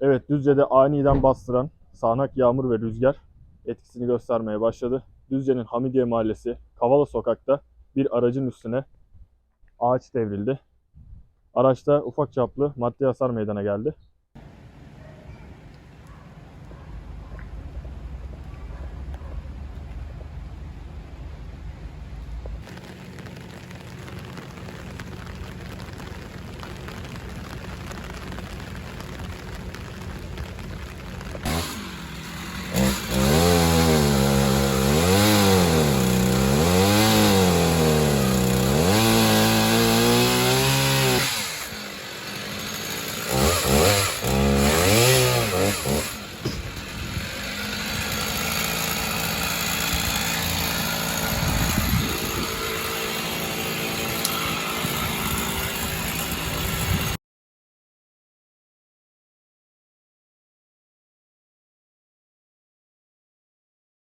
Evet Düzce'de aniden bastıran sağanak yağmur ve rüzgar etkisini göstermeye başladı. Düzce'nin Hamidiye Mahallesi Kavala Sokak'ta bir aracın üstüne ağaç devrildi. Araçta ufak çaplı maddi hasar meydana geldi.